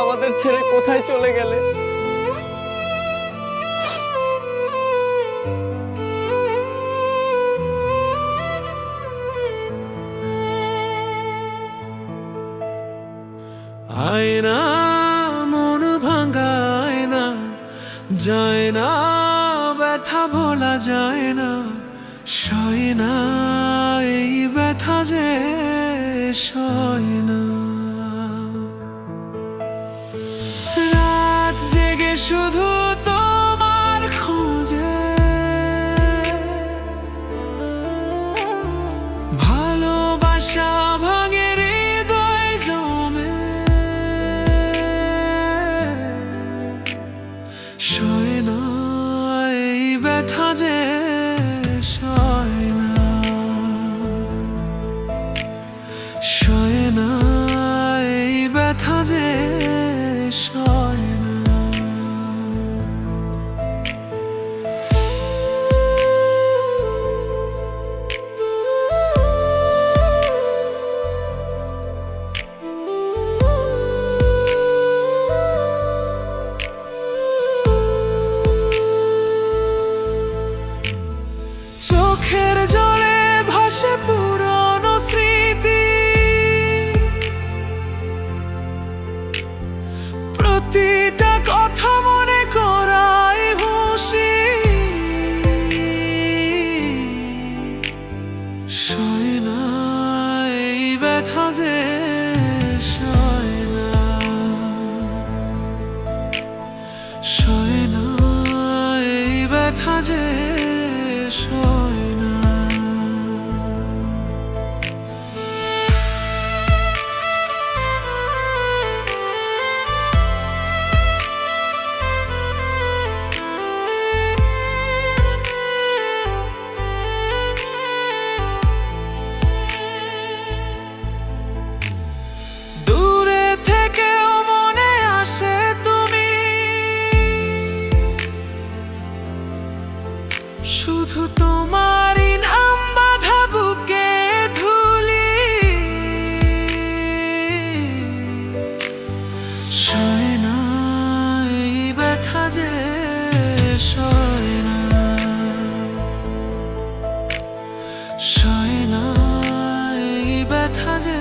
আমাদের ছেড়ে কোথায় চলে গেলে? আয়না মন ভাঙায় না, যায় না, ব্যথা ভোলা যায় না, সয় না, এই ব্যথা যে সয় না রাত জেগে শুধু তোমার খোঁজে। ভালোবাসা ভাঙে হৃদয় জমে। সয় না এই ব্যথা যে সয় সয় না এই ব্যথা যে সয় না সয় না এই ব্যথা যে সয় শুধু তোমারই নাম বাধা বুকে ধুলি। সয় এই ব্যথা যে সয় না এই ব্যথা যে